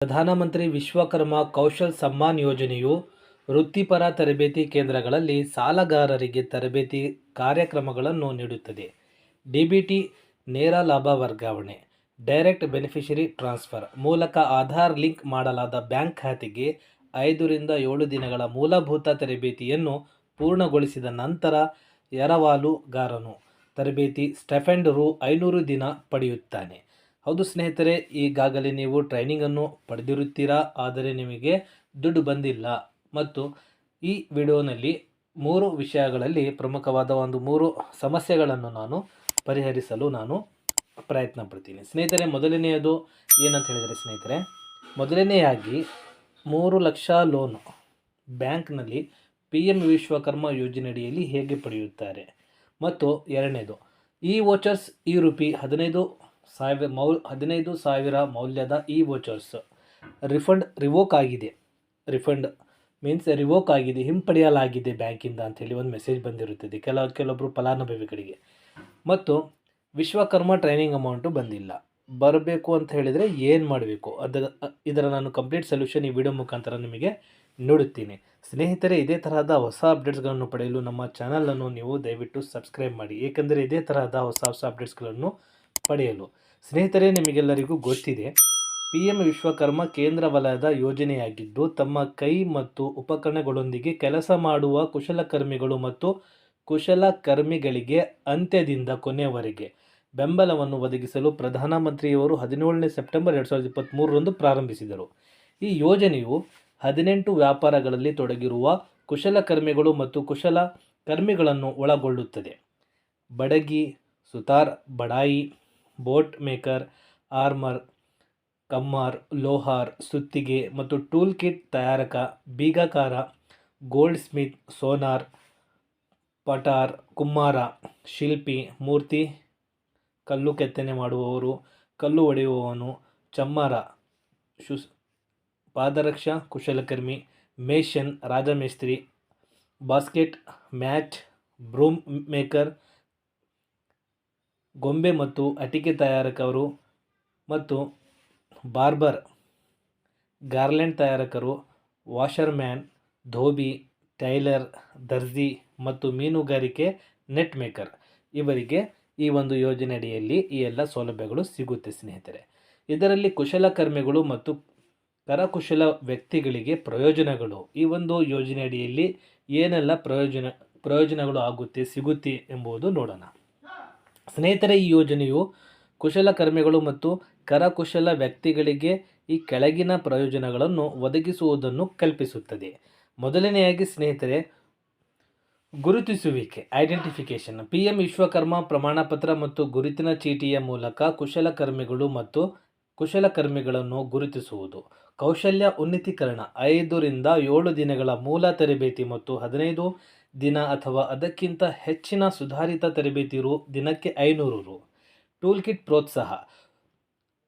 ಪ್ರಧಾನಮಂತ್ರಿ ವಿಶ್ವಕರ್ಮ ಕೌಶಲ್ ಸಮ್ಮಾನ್ ಯೋಜನೆಯು ವೃತ್ತಿಪರ ತರಬೇತಿ ಕೇಂದ್ರಗಳಲ್ಲಿ ಸಾಲಗಾರರಿಗೆ ತರಬೇತಿ ಕಾರ್ಯಕ್ರಮಗಳನ್ನು ನೀಡುತ್ತದೆ. ಡಿ.ಬಿ.ಟಿ ನೇರ ಲಾಭ ವರ್ಗಾವಣೆ, ಡೈರೆಕ್ಟ್ ಬೆನಿಫಿಷರಿ ಟ್ರಾನ್ಸ್ಫರ್ ಮೂಲಕ ಆಧಾರ್ ಲಿಂಕ್ ಮಾಡಲಾದ ಬ್ಯಾಂಕ್ ಖಾತೆಗೆ ಐದರಿಂದ ಏಳು ದಿನಗಳ ಮೂಲಭೂತ ತರಬೇತಿಯನ್ನು ಪೂರ್ಣಗೊಳಿಸಿದ ನಂತರ ಎರವಾಲುಗಾರನು ತರಬೇತಿ ಸ್ಟೆಫೆಂಡ್ ರು ಐನೂರು ದಿನ ಪಡೆಯುತ್ತಾನೆ. ಹೌದು ಸ್ನೇಹಿತರೆ, ಈಗಾಗಲೇ ನೀವು ಟ್ರೈನಿಂಗನ್ನು ಪಡೆದಿರುತ್ತೀರಾ? ಆದರೆ ನಿಮಗೆ ದುಡ್ಡು ಬಂದಿಲ್ಲ. ಮತ್ತು ಈ ವಿಡಿಯೋನಲ್ಲಿ ಮೂರು ವಿಷಯಗಳಲ್ಲಿ ಪ್ರಮುಖವಾದ ಒಂದು ಮೂರು ಸಮಸ್ಯೆಗಳನ್ನು ನಾನು ಪರಿಹರಿಸಲು ನಾನು ಪ್ರಯತ್ನ ಪಡ್ತೀನಿ ಸ್ನೇಹಿತರೆ, ಮೊದಲನೆಯದು ಏನಂತ ಹೇಳಿದರೆ ಸ್ನೇಹಿತರೆ, ಮೊದಲನೆಯಾಗಿ ಮೂರು ಲಕ್ಷ ಲೋನ್ ಬ್ಯಾಂಕ್ನಲ್ಲಿ ಪಿ ಎಂ ವಿಶ್ವಕರ್ಮ ಯೋಜನೆಯಡಿಯಲ್ಲಿ ಹೇಗೆ ಪಡೆಯುತ್ತಾರೆ? ಮತ್ತು ಎರಡನೇದು, ಇ ವೋಚರ್ಸ್ ಈ ರೂಪಿ ಹದಿನೈದು ಸಾವಿರ ಮೌ ಹದಿನೈದು ಸಾವಿರ ಮೌಲ್ಯದ ಇ ವೋಚರ್ಸ್ ರಿಫಂಡ್ ರಿವೋಕ್ ಆಗಿದೆ. ರಿಫಂಡ್ ಮೀನ್ಸ್ ರಿವೋಕ್ ಆಗಿದೆ, ಹಿಂಪಡೆಯಲಾಗಿದೆ ಬ್ಯಾಂಕಿಂದ ಅಂಥೇಳಿ ಒಂದು ಮೆಸೇಜ್ ಬಂದಿರುತ್ತದೆ. ಕೆಲ ಕೆಲವೊಬ್ಬರು ಫಲಾನುಭವಿಗಳಿಗೆ. ಮತ್ತು ವಿಶ್ವಕರ್ಮ ಟ್ರೈನಿಂಗ್ ಅಮೌಂಟು ಬಂದಿಲ್ಲ. ಬರಬೇಕು ಅಂತ ಹೇಳಿದರೆ ಏನು ಮಾಡಬೇಕು? ಅದರ ಇದರ ನಾನು ಕಂಪ್ಲೀಟ್ ಸೊಲ್ಯೂಷನ್ ಈ ವಿಡಿಯೋ ಮುಖಾಂತರ ನಿಮಗೆ ನೋಡುತ್ತೀನಿ. ಸ್ನೇಹಿತರೆ, ಇದೇ ತರಹದ ಹೊಸ ಅಪ್ಡೇಟ್ಸ್ಗಳನ್ನು ಪಡೆಯಲು ನಮ್ಮ ಚಾನಲನ್ನು ನೀವು ದಯವಿಟ್ಟು ಸಬ್ಸ್ಕ್ರೈಬ್ ಮಾಡಿ. ಏಕೆಂದರೆ ಇದೇ ತರಹದ ಹೊಸ ಹೊಸ ಅಪ್ಡೇಟ್ಸ್ಗಳನ್ನು ಪಡೆಯಲು. ಸ್ನೇಹಿತರೆ, ನಿಮಗೆಲ್ಲರಿಗೂ ಗೊತ್ತಿದೆ, ಪಿ ಎಂ ವಿಶ್ವಕರ್ಮ ಕೇಂದ್ರ ವಲಯದ ಯೋಜನೆಯಾಗಿದ್ದು, ತಮ್ಮ ಕೈ ಮತ್ತು ಉಪಕರಣಗಳೊಂದಿಗೆ ಕೆಲಸ ಮಾಡುವ ಕುಶಲಕರ್ಮಿಗಳು ಮತ್ತು ಕುಶಲಕರ್ಮಿಗಳಿಗೆ ಅಂತ್ಯದಿಂದ ಕೊನೆಯವರೆಗೆ ಬೆಂಬಲವನ್ನು ಒದಗಿಸಲು ಪ್ರಧಾನಮಂತ್ರಿಯವರು ಹದಿನೇಳನೇ ಸೆಪ್ಟೆಂಬರ್ ಎರಡು ಸಾವಿರದ ಇಪ್ಪತ್ತ್ಮೂರರಂದು ಪ್ರಾರಂಭಿಸಿದರು. ಈ ಯೋಜನೆಯು ಹದಿನೆಂಟು ವ್ಯಾಪಾರಗಳಲ್ಲಿ ತೊಡಗಿರುವ ಕುಶಲಕರ್ಮಿಗಳು ಮತ್ತು ಕುಶಲಕರ್ಮಿಗಳನ್ನು ಒಳಗೊಳ್ಳುತ್ತದೆ. ಬಡಗಿ, ಸುತಾರ್, ಬಡಾಯಿ ಬೋಟ್ ಮೇಕರ್, ಆರ್ಮರ್, ಕಮ್ಮಾರ್, ಲೋಹಾರ್, ಸುತ್ತಿಗೆ ಮತ್ತು ಟೂಲ್ ಕಿಟ್ ತಯಾರಕ, ಬೀಗಕಾರ ಗೋಲ್ಡ್ ಸ್ಮಿತ್ ಸೋನಾರ್, ಪಟಾರ್, ಕುಮ್ಮಾರ, ಶಿಲ್ಪಿ, ಮೂರ್ತಿ, ಕಲ್ಲು ಕೆತ್ತನೆ ಮಾಡುವವರು, ಕಲ್ಲು ಒಡೆಯುವವನು, ಚಮ್ಮಾರ, ಶುಸ್, ಪಾದರಕ್ಷಾ, ಕುಶಲಕರ್ಮಿ, ಮೇಷನ್ ರಾಜಮೇಸ್ತ್ರಿ ಬಾಸ್ಕೆಟ್, ಮ್ಯಾಚ್, ಬ್ರೂಮ್ ಮೇಕರ್ ಗೊಂಬೆ ಮತ್ತು ಅಟಿಕೆ ತಯಾರಕರು ಮತ್ತು ಬಾರ್ಬರ್, ಗಾರ್ಲೆಂಡ್ ತಯಾರಕರು, ವಾಷರ್ಮ್ಯಾನ್, ಧೋಬಿ, ಟೈಲರ್, ದರ್ಜಿ ಮತ್ತು ಮೀನುಗಾರಿಕೆ ನೆಟ್ ಮೇಕರ್. ಇವರಿಗೆ ಈ ಒಂದು ಯೋಜನೆ ಅಡಿಯಲ್ಲಿ ಈ ಎಲ್ಲ ಸೌಲಭ್ಯಗಳು ಸಿಗುತ್ತೆ ಸ್ನೇಹಿತರೆ. ಇದರಲ್ಲಿ ಕುಶಲಕರ್ಮಿಗಳು ಮತ್ತು ಕರಕುಶಲ ವ್ಯಕ್ತಿಗಳಿಗೆ ಪ್ರಯೋಜನಗಳು. ಈ ಒಂದು ಯೋಜನೆ ಅಡಿಯಲ್ಲಿ ಏನೆಲ್ಲ ಪ್ರಯೋಜನ, ಪ್ರಯೋಜನಗಳು ಆಗುತ್ತೆ, ಸಿಗುತ್ತೆ ಎಂಬುದು ನೋಡೋಣ. ಸ್ನೇಹಿತರೆ, ಈ ಯೋಜನೆಯು ಕುಶಲಕರ್ಮಿಗಳು ಮತ್ತು ಕರಕುಶಲ ವ್ಯಕ್ತಿಗಳಿಗೆ ಈ ಕೆಳಗಿನ ಪ್ರಯೋಜನಗಳನ್ನು ಒದಗಿಸುವುದನ್ನು ಕಲ್ಪಿಸುತ್ತದೆ. ಮೊದಲನೆಯಾಗಿ ಸ್ನೇಹಿತರೆ, ಗುರುತಿಸುವಿಕೆ ಐಡೆಂಟಿಫಿಕೇಷನ್ ಪಿ ಎಂ ವಿಶ್ವಕರ್ಮ ಪ್ರಮಾಣಪತ್ರ ಮತ್ತು ಗುರುತಿನ ಚೀಟಿಯ ಮೂಲಕ ಕುಶಲಕರ್ಮಿಗಳು ಮತ್ತು ಕುಶಲಕರ್ಮಿಗಳನ್ನು ಗುರುತಿಸುವುದು. ಕೌಶಲ್ಯ ಉನ್ನತೀಕರಣ ಐದರಿಂದ ಏಳು ದಿನಗಳ ಮೂಲ ತರಬೇತಿ ಮತ್ತು ಹದಿನೈದು ದಿನ ಅಥವಾ ಅದಕ್ಕಿಂತ ಹೆಚ್ಚಿನ ಸುಧಾರಿತ ತರಬೇತಿ ರು ದಿನಕ್ಕೆ ಐನೂರು ರು. ಟೂಲ್ ಕಿಟ್ ಪ್ರೋತ್ಸಾಹ.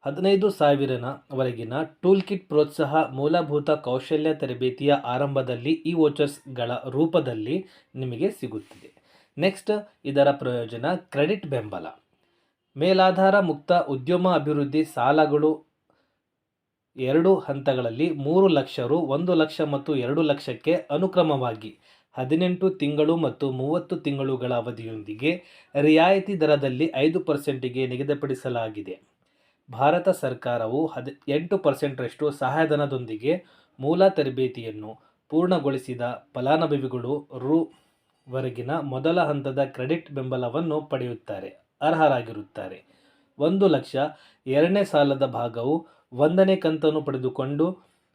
ಹದಿನೈದು ಸಾವಿರನ ವರೆಗಿನ ಟೂಲ್ ಕಿಟ್ ಪ್ರೋತ್ಸಾಹ ಮೂಲಭೂತ ಕೌಶಲ್ಯ ತರಬೇತಿಯ ಆರಂಭದಲ್ಲಿ ಈ ವೋಚರ್ಸ್ಗಳ ರೂಪದಲ್ಲಿ ನಿಮಗೆ ಸಿಗುತ್ತಿದೆ. ನೆಕ್ಸ್ಟ್ ಇದರ ಪ್ರಯೋಜನ ಕ್ರೆಡಿಟ್ ಬೆಂಬಲ. ಮೇಲಾಧಾರ ಮುಕ್ತ ಉದ್ಯಮ ಅಭಿವೃದ್ಧಿ ಸಾಲಗಳು ಎರಡು ಹಂತಗಳಲ್ಲಿ ಮೂರು ಲಕ್ಷ ರು, ಒಂದು ಲಕ್ಷ ಮತ್ತು ಎರಡು ಲಕ್ಷಕ್ಕೆ ಅನುಕ್ರಮವಾಗಿ. ಹದಿನೆಂಟು ತಿಂಗಳು ಮತ್ತು ಮೂವತ್ತು ತಿಂಗಳುಗಳ ಅವಧಿಯೊಂದಿಗೆ ರಿಯಾಯಿತಿ ದರದಲ್ಲಿ ಐದು ಪರ್ಸೆಂಟಿಗೆ ನಿಗದಿಪಡಿಸಲಾಗಿದೆ. ಭಾರತ ಸರ್ಕಾರವು ಹದಿ, ಎಂಟು ಪರ್ಸೆಂಟ್ರಷ್ಟು ಸಹಾಯಧನದೊಂದಿಗೆ ಮೂಲ ತರಬೇತಿಯನ್ನು ಪೂರ್ಣಗೊಳಿಸಿದ ಫಲಾನುಭವಿಗಳು ರು ವರೆಗಿನ ಮೊದಲ ಹಂತದ ಕ್ರೆಡಿಟ್ ಬೆಂಬಲವನ್ನು ಪಡೆಯುತ್ತಾರೆ, ಅರ್ಹರಾಗಿರುತ್ತಾರೆ. ಒಂದು ಲಕ್ಷ ಎರಡನೇ ಸಾಲದ ಭಾಗವು ಒಂದನೇ ಕಂತನ್ನು ಪಡೆದುಕೊಂಡು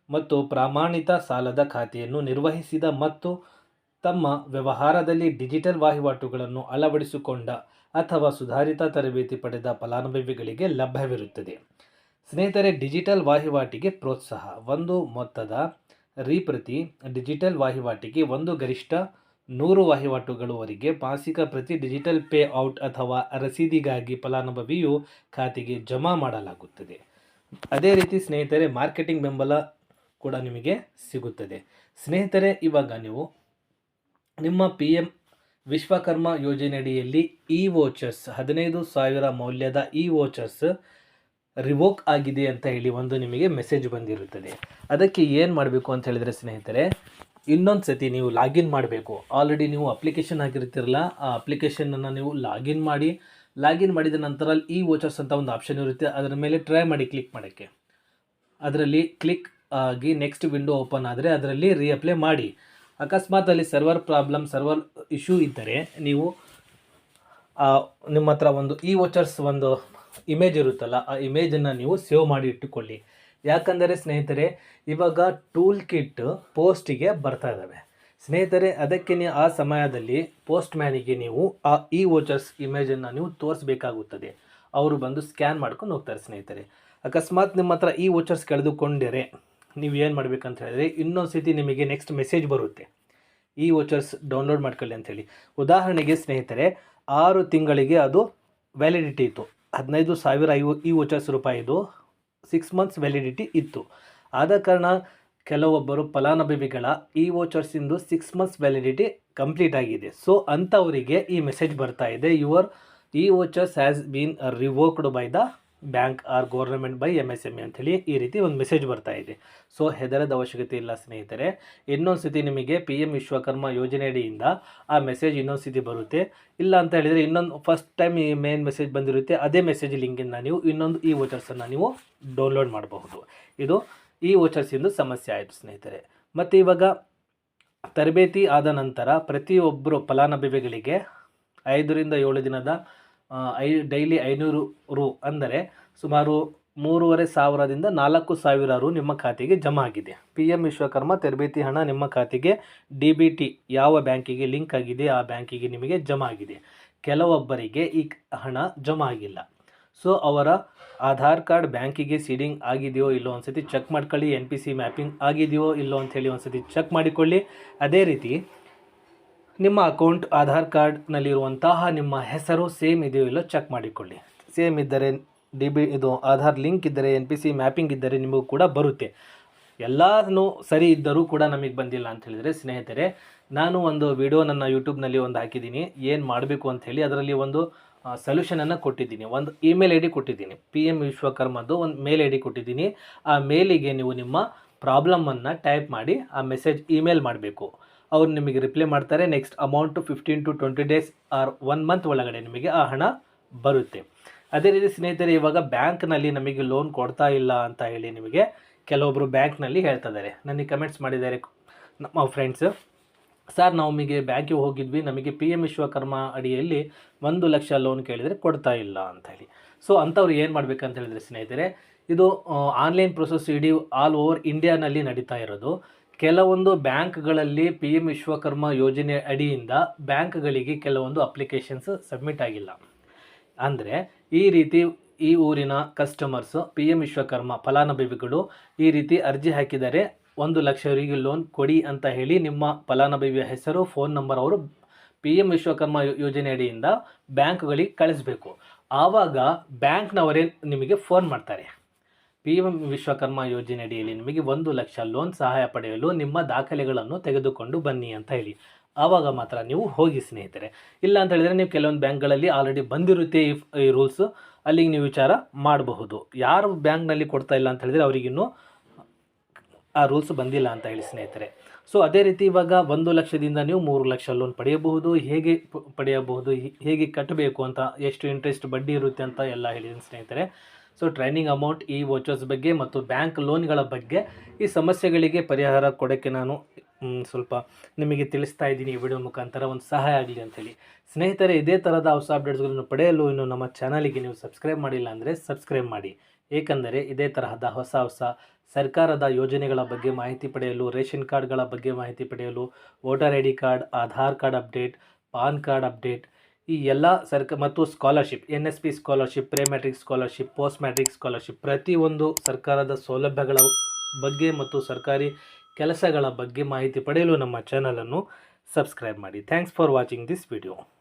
ಮತ್ತು ಪ್ರಮಾಣಿತ ಸಾಲದ ಖಾತೆಯನ್ನು ನಿರ್ವಹಿಸಿದ ಮತ್ತು ತಮ್ಮ ವ್ಯವಹಾರದಲ್ಲಿ ಡಿಜಿಟಲ್ ವಹಿವಾಟುಗಳನ್ನು ಅಳವಡಿಸಿಕೊಂಡ ಅಥವಾ ಸುಧಾರಿತ ತರಬೇತಿ ಪಡೆದ ಫಲಾನುಭವಿಗಳಿಗೆ ಲಭ್ಯವಿರುತ್ತದೆ. ಸ್ನೇಹಿತರೆ, ಡಿಜಿಟಲ್ ವಹಿವಾಟಿಗೆ ಪ್ರೋತ್ಸಾಹ. ಒಂದು ಮೊತ್ತದ ರೀಪ್ರತಿ ಡಿಜಿಟಲ್ ವಹಿವಾಟಿಗೆ ಒಂದು ಗರಿಷ್ಠ ನೂರು ವಹಿವಾಟುಗಳವರೆಗೆ ಮಾಸಿಕ ಪ್ರತಿ ಡಿಜಿಟಲ್ ಪೇ ಔಟ್ ಅಥವಾ ರಸೀದಿಗಾಗಿ ಫಲಾನುಭವಿಯು ಖಾತೆಗೆ ಜಮಾ ಮಾಡಲಾಗುತ್ತದೆ. ಅದೇ ರೀತಿ ಸ್ನೇಹಿತರೆ, ಮಾರ್ಕೆಟಿಂಗ್ ಬೆಂಬಲ ಕೂಡ ನಿಮಗೆ ಸಿಗುತ್ತದೆ. ಸ್ನೇಹಿತರೆ, ಇವಾಗ ನೀವು ನಿಮ್ಮ ಪಿ ಎಂ ವಿಶ್ವಕರ್ಮ ಯೋಜನೆಯಡಿಯಲ್ಲಿ ಇ ವೋಚರ್ಸ್ ಹದಿನೈದು ಸಾವಿರ ಮೌಲ್ಯದ ಇ ವೋಚರ್ಸ್ ರಿವೋಕ್ ಆಗಿದೆ ಅಂತ ಹೇಳಿ ಒಂದು ನಿಮಗೆ ಮೆಸೇಜ್ ಬಂದಿರುತ್ತದೆ. ಅದಕ್ಕೆ ಏನು ಮಾಡಬೇಕು ಅಂತ ಹೇಳಿದರೆ ಸ್ನೇಹಿತರೆ, ಇನ್ನೊಂದು ಸತಿ ನೀವು ಲಾಗಿನ್ ಮಾಡಬೇಕು. ಆಲ್ರೆಡಿ ನೀವು ಅಪ್ಲಿಕೇಶನ್ ಹಾಕಿರ್ತಿರಲ್ಲ, ಆ ಅಪ್ಲಿಕೇಶನನ್ನು ನೀವು ಲಾಗಿನ್ ಮಾಡಿ, ಲಾಗಿನ್ ಮಾಡಿದ ನಂತರ ಇ ವೋಚರ್ಸ್ ಅಂತ ಒಂದು ಆಪ್ಷನ್ ಇರುತ್ತೆ. ಅದರ ಮೇಲೆ ಟ್ರೈ ಮಾಡಿ ಕ್ಲಿಕ್ ಮಾಡೋಕ್ಕೆ. ಅದರಲ್ಲಿ ಕ್ಲಿಕ್ ಆಗಿ ನೆಕ್ಸ್ಟ್ ವಿಂಡೋ ಓಪನ್ ಆದರೆ ಅದರಲ್ಲಿ ರೀಅಪ್ಲೈ ಮಾಡಿ. ಅಕಸ್ಮಾತ್ ಅಲ್ಲಿ ಸರ್ವರ್ ಪ್ರಾಬ್ಲಮ್, ಸರ್ವರ್ ಇಶ್ಯೂ ಇದ್ದರೆ ನೀವು ನಿಮ್ಮ ಹತ್ರ ಒಂದು ಈ ವಾಚರ್ಸ್ ಒಂದು ಇಮೇಜ್ ಇರುತ್ತಲ್ಲ, ಆ ಇಮೇಜನ್ನು ನೀವು ಸೇವ್ ಮಾಡಿ ಇಟ್ಟುಕೊಳ್ಳಿ. ಯಾಕಂದರೆ ಸ್ನೇಹಿತರೆ, ಇವಾಗ ಟೂಲ್ ಕಿಟ್ ಪೋಸ್ಟಿಗೆ ಬರ್ತಾ ಇದ್ದಾವೆ. ಸ್ನೇಹಿತರೆ, ಅದಕ್ಕೆ ನೀವು ಆ ಸಮಯದಲ್ಲಿ ಪೋಸ್ಟ್ ಮ್ಯಾನಿಗೆ ನೀವು ಆ ಈ ವೋಚರ್ಸ್ ಇಮೇಜನ್ನು ನೀವು ತೋರಿಸ್ಬೇಕಾಗುತ್ತದೆ. ಅವರು ಬಂದು ಸ್ಕ್ಯಾನ್ ಮಾಡ್ಕೊಂಡು ಹೋಗ್ತಾರೆ ಸ್ನೇಹಿತರೆ. ಅಕಸ್ಮಾತ್ ನಿಮ್ಮ ಹತ್ರ ಈ ವೋಚರ್ಸ್ ಕಳೆದುಕೊಂಡರೆ ನೀವು ಏನು ಮಾಡಬೇಕಂತ ಹೇಳಿದ್ರೆ, ಇನ್ನೊಂದು ಸತಿ ನಿಮಗೆ ನೆಕ್ಸ್ಟ್ ಮೆಸೇಜ್ ಬರುತ್ತೆ. ಈ ವೋಚರ್ಸ್ ಡೌನ್ಲೋಡ್ ಮಾಡ್ಕೊಳ್ಳಿ ಅಂಥೇಳಿ ಉದಾಹರಣೆಗೆ ಸ್ನೇಹಿತರೆ, ಆರು ತಿಂಗಳಿಗೆ ಅದು ವ್ಯಾಲಿಡಿಟಿ ಇತ್ತು. ಹದಿನೈದು ಸಾವಿರ ಐವ ಈ ವೋಚರ್ಸ್ ರೂಪಾಯಿದು ಸಿಕ್ಸ್ ಮಂತ್ಸ್ ವ್ಯಾಲಿಡಿಟಿ ಇತ್ತು. ಆದ ಕಾರಣ ಕೆಲವೊಬ್ಬರು ಫಲಾನುಭವಿಗಳ ಈ ವೋಚರ್ಸಿಂದು ಸಿಕ್ಸ್ ಮಂತ್ಸ್ ವ್ಯಾಲಿಡಿಟಿ ಕಂಪ್ಲೀಟ್ ಆಗಿದೆ. ಸೊ ಅಂಥವರಿಗೆ ಈ ಮೆಸೇಜ್ ಬರ್ತಾ ಇದೆ your e vouchers has been revoked by the bank or government by M S M E ಅಂಥೇಳಿ ಈ ರೀತಿ ಒಂದು ಮೆಸೇಜ್ ಬರ್ತಾ ಇದೆ. ಸೊ ಹೆದರದ ಅವಶ್ಯಕತೆ ಇಲ್ಲ ಸ್ನೇಹಿತರೆ. ಇನ್ನೊಂದು ಸತಿ ನಿಮಗೆ ಪಿ ಎಂ ವಿಶ್ವಕರ್ಮ ಯೋಜನೆಯಡಿಯಿಂದ ಆ ಮೆಸೇಜ್ ಇನ್ನೊಂದು ಸತಿ ಬರುತ್ತೆ. ಇಲ್ಲ ಅಂತ ಹೇಳಿದರೆ ಇನ್ನೊಂದು ಫಸ್ಟ್ ಟೈಮ್ ಈ ಮೇನ್ ಮೆಸೇಜ್ ಬಂದಿರುತ್ತೆ. ಅದೇ ಮೆಸೇಜ್ ಲಿಂಕಿಂದ ನೀವು ಇನ್ನೊಂದು ಈ ವೋಚರ್ಸನ್ನು ನೀವು ಡೌನ್ಲೋಡ್ ಮಾಡಬಹುದು. ಇದು ಈ ವೋಚರ್ಸಿಂದು ಸಮಸ್ಯೆ ಆಯಿತು ಸ್ನೇಹಿತರೆ. ಮತ್ತು ಇವಾಗ ತರಬೇತಿ ಆದ ನಂತರ ಪ್ರತಿಯೊಬ್ಬರು ಫಲಾನುಭವಿಗಳಿಗೆ ಐದರಿಂದ ಏಳು ದಿನದ ಐ, ಡೈಲಿ ಐನೂರು ರು ಅಂದರೆ ಸುಮಾರು ಮೂರುವರೆ ಸಾವಿರದಿಂದ ನಾಲ್ಕು ಸಾವಿರ ರು ನಿಮ್ಮ ಖಾತೆಗೆ ಜಮಾ ಆಗಿದೆ. ಪಿ ಎಂ ವಿಶ್ವಕರ್ಮ ತರಬೇತಿ ಹಣ ನಿಮ್ಮ ಖಾತೆಗೆ ಡಿ ಬಿ ಟಿ ಯಾವ ಬ್ಯಾಂಕಿಗೆ ಲಿಂಕ್ ಆಗಿದೆ ಆ ಬ್ಯಾಂಕಿಗೆ ನಿಮಗೆ ಜಮಾ ಆಗಿದೆ. ಕೆಲವೊಬ್ಬರಿಗೆ ಈ ಹಣ ಜಮಾ ಆಗಿಲ್ಲ. ಸೊ, ಅವರ ಆಧಾರ್ ಕಾರ್ಡ್ ಬ್ಯಾಂಕಿಗೆ ಸೀಡಿಂಗ್ ಆಗಿದೆಯೋ ಇಲ್ಲೋ ಒಂದ್ಸತಿ ಚೆಕ್ ಮಾಡ್ಕೊಳ್ಳಿ, ಎನ್ ಪಿ ಸಿ ಮ್ಯಾಪಿಂಗ್ ಆಗಿದೆಯೋ ಇಲ್ಲೋ ಅಂಥೇಳಿ ಒಂದ್ಸತಿ ಚೆಕ್ ಮಾಡಿಕೊಳ್ಳಿ. ಅದೇ ರೀತಿ ನಿಮ್ಮ ಅಕೌಂಟ್, ಆಧಾರ್ ಕಾರ್ಡ್ನಲ್ಲಿರುವಂತಹ ನಿಮ್ಮ ಹೆಸರು, ಸೇಮ್ ಇದೆಯೋ ಇಲ್ಲೋ ಚೆಕ್ ಮಾಡಿಕೊಳ್ಳಿ. ಸೇಮ್ ಇದ್ದರೆ ಡಿ ಬಿ ಇದು ಆಧಾರ್ ಲಿಂಕ್ ಇದ್ದರೆ ಎನ್ ಪಿ ಸಿ ಮ್ಯಾಪಿಂಗ್ ಇದ್ದರೆ ನಿಮಗೂ ಕೂಡ ಬರುತ್ತೆ. ಎಲ್ಲನೂ ಸರಿ ಇದ್ದರೂ ಕೂಡ ನಮಗೆ ಬಂದಿಲ್ಲ ಅಂತ ಹೇಳಿದರೆ, ಸ್ನೇಹಿತರೆ, ನಾನು ಒಂದು ವಿಡಿಯೋ ನನ್ನ ಯೂಟ್ಯೂಬ್ನಲ್ಲಿ ಒಂದು ಹಾಕಿದ್ದೀನಿ. ಏನು ಮಾಡಬೇಕು ಅಂತ ಹೇಳಿ ಅದರಲ್ಲಿ ಒಂದು ಸೊಲ್ಯೂಷನನ್ನು ಕೊಟ್ಟಿದ್ದೀನಿ. ಒಂದು ಇಮೇಲ್ ಐ ಡಿ ಕೊಟ್ಟಿದ್ದೀನಿ. ಪಿ ಎಂ ವಿಶ್ವಕರ್ಮದ್ದು ಒಂದು ಮೇಲ್ ಐ ಡಿ ಕೊಟ್ಟಿದ್ದೀನಿ. ಆ ಮೇಲಿಗೆ ನೀವು ನಿಮ್ಮ ಪ್ರಾಬ್ಲಮನ್ನು ಟೈಪ್ ಮಾಡಿ, ಆ ಮೆಸೇಜ್ ಇಮೇಲ್ ಮಾಡಬೇಕು. ಅವ್ರು ನಿಮಗೆ ರಿಪ್ಲೈ ಮಾಡ್ತಾರೆ. Next amount fifteen to twenty days or one month ಒಳಗಡೆ ನಿಮಗೆ ಆ ಹಣ ಬರುತ್ತೆ. ಅದೇ ರೀತಿ ಸ್ನೇಹಿತರೆ, ಇವಾಗ ಬ್ಯಾಂಕ್ನಲ್ಲಿ ನಮಗೆ ಲೋನ್ ಕೊಡ್ತಾ ಇಲ್ಲ ಅಂತ ಹೇಳಿ ನಿಮಗೆ ಕೆಲವೊಬ್ಬರು ಬ್ಯಾಂಕ್ನಲ್ಲಿ ಹೇಳ್ತಾ ಇದ್ದಾರೆ. ನನಗೆ ಕಮೆಂಟ್ಸ್ ಮಾಡಿದ್ದಾರೆ ನಮ್ಮ ಫ್ರೆಂಡ್ಸ್ ಸರ್ ನಾವು ನಮಗೆ ಬ್ಯಾಂಕಿಗೆ ಹೋಗಿದ್ವಿ. ನಮಗೆ ಪಿ ಎಂ ವಿಶ್ವಕರ್ಮ ಅಡಿಯಲ್ಲಿ ಒಂದು ಲಕ್ಷ ಲೋನ್ ಕೇಳಿದರೆ ಕೊಡ್ತಾ ಇಲ್ಲ ಅಂತ ಹೇಳಿ. ಸೊ ಅಂಥವ್ರು ಏನು ಮಾಡ್ಬೇಕಂತ ಹೇಳಿದ್ರೆ ಸ್ನೇಹಿತರೆ, ಇದು ಆನ್ಲೈನ್ ಪ್ರೊಸೆಸ್ ಇಡೀ ಆಲ್ ಓವರ್ ಇಂಡಿಯಾನಲ್ಲಿ ನಡೀತಾ ಇರೋದು. ಕೆಲವೊಂದು ಬ್ಯಾಂಕ್ಗಳಲ್ಲಿ ಪಿ ಎಂ ವಿಶ್ವಕರ್ಮ ಯೋಜನೆ ಅಡಿಯಿಂದ ಬ್ಯಾಂಕ್ಗಳಿಗೆ ಕೆಲವೊಂದು ಅಪ್ಲಿಕೇಶನ್ಸ್ ಸಬ್ಮಿಟ್ ಆಗಿಲ್ಲ. ಅಂದರೆ ಈ ರೀತಿ ಈ ಊರಿನ ಕಸ್ಟಮರ್ಸು ಪಿ ಎಂ ವಿಶ್ವಕರ್ಮ ಫಲಾನುಭವಿಗಳು ಈ ರೀತಿ ಅರ್ಜಿ ಹಾಕಿದರೆ ಒಂದು ಲಕ್ಷವರೆಗೆ ಲೋನ್ ಕೊಡಿ ಅಂತ ಹೇಳಿ ನಿಮ್ಮ ಫಲಾನುಭವಿಯ ಹೆಸರು, ಫೋನ್ ನಂಬರ್ ಅವರು ಪಿ ಎಂ ವಿಶ್ವಕರ್ಮ ಯೋಜನೆ ಅಡಿಯಿಂದ ಬ್ಯಾಂಕ್ಗಳಿಗೆ ಕಳಿಸ್ಬೇಕು. ಆವಾಗ ಬ್ಯಾಂಕ್ನವರೇ ನಿಮಗೆ ಫೋನ್ ಮಾಡ್ತಾರೆ. ಪಿ ಎಂ ವಿಶ್ವಕರ್ಮ ಯೋಜನೆಯಡಿಯಲ್ಲಿ ನಿಮಗೆ ಒಂದು ಲಕ್ಷ ಲೋನ್ ಸಹಾಯ ಪಡೆಯಲು ನಿಮ್ಮ ದಾಖಲೆಗಳನ್ನು ತೆಗೆದುಕೊಂಡು ಬನ್ನಿ ಅಂತ ಹೇಳಿ. ಆವಾಗ ಮಾತ್ರ ನೀವು ಹೋಗಿ ಸ್ನೇಹಿತರೆ. ಇಲ್ಲ ಅಂತ ಹೇಳಿದರೆ ನೀವು ಕೆಲವೊಂದು ಬ್ಯಾಂಕ್ಗಳಲ್ಲಿ ಆಲ್ರೆಡಿ ಬಂದಿರುತ್ತೆ ಈ ರೂಲ್ಸು ಅಲ್ಲಿಗೆ ನೀವು ವಿಚಾರ ಮಾಡಬಹುದು. ಯಾರು ಬ್ಯಾಂಕ್ನಲ್ಲಿ ಕೊಡ್ತಾ ಇಲ್ಲ ಅಂತ ಹೇಳಿದರೆ ಅವರಿಗಿನ್ನೂ ಆ ರೂಲ್ಸ್ ಬಂದಿಲ್ಲ ಅಂತ ಹೇಳಿ ಸ್ನೇಹಿತರೆ. ಸೊ ಅದೇ ರೀತಿ ಇವಾಗ ಒಂದು ಲಕ್ಷದಿಂದ ನೀವು ಮೂರು ಲಕ್ಷ ಲೋನ್ ಪಡೆಯಬಹುದು. ಹೇಗೆ ಪಡೆಯಬಹುದು? ಹೇಗೆ ಕಟ್ಟಬೇಕು ಅಂತ ಎಷ್ಟು ಇಂಟ್ರೆಸ್ಟ್ ಬಡ್ಡಿ ಇರುತ್ತೆ ಅಂತ ಎಲ್ಲ ಹೇಳಿದ್ದೀನಿ ಸ್ನೇಹಿತರೆ. ಸೊ ಟ್ರೈನಿಂಗ್ ಅಮೌಂಟ್ ಈ ವೋಚರ್ಸ್ ಬಗ್ಗೆ ಮತ್ತು ಬ್ಯಾಂಕ್ ಲೋನ್ಗಳ ಬಗ್ಗೆ ಈ ಸಮಸ್ಯೆಗಳಿಗೆ ಪರಿಹಾರ ಕೊಡೋಕ್ಕೆ ನಾನು ಸ್ವಲ್ಪ ನಿಮಗೆ ತಿಳಿಸ್ತಾ ಇದ್ದೀನಿ ಈ ವಿಡಿಯೋ ಮುಖಾಂತರ. ಒಂದು ಸಹಾಯ ಆಗಲಿ ಅಂತೇಳಿ ಸ್ನೇಹಿತರೆ, ಇದೇ ಥರದ ಹೊಸ ಅಪ್ಡೇಟ್ಸ್ಗಳನ್ನು ಪಡೆಯಲು ಇನ್ನು ನಮ್ಮ ಚಾನಲಿಗೆ ನೀವು ಸಬ್ಸ್ಕ್ರೈಬ್ ಮಾಡಿಲ್ಲ ಅಂದರೆ ಸಬ್ಸ್ಕ್ರೈಬ್ ಮಾಡಿ. ಏಕೆಂದರೆ, ಇದೇ ತರಹದ ಹೊಸ ಹೊಸ ಸರ್ಕಾರದ ಯೋಜನೆಗಳ ಬಗ್ಗೆ ಮಾಹಿತಿ ಪಡೆಯಲು, ರೇಷನ್ ಕಾರ್ಡ್ಗಳ ಬಗ್ಗೆ ಮಾಹಿತಿ ಪಡೆಯಲು, voter I card, Aadhaar card update, PAN card update ಈ ಎಲ್ಲ ಸರ್ಕ, ಮತ್ತು scholarship N S P scholarship pre matric scholarship post matric scholarship ಪ್ರತಿಯೊಂದು ಸರ್ಕಾರದ ಸೌಲಭ್ಯಗಳ ಬಗ್ಗೆ ಮತ್ತು ಸರ್ಕಾರಿ ಕೆಲಸಗಳ ಬಗ್ಗೆ ಮಾಹಿತಿ ಪಡೆಯಲು ನಮ್ಮ ಚಾನಲನ್ನು ಸಬ್ಸ್ಕ್ರೈಬ್ ಮಾಡಿ. Thanks for watching this video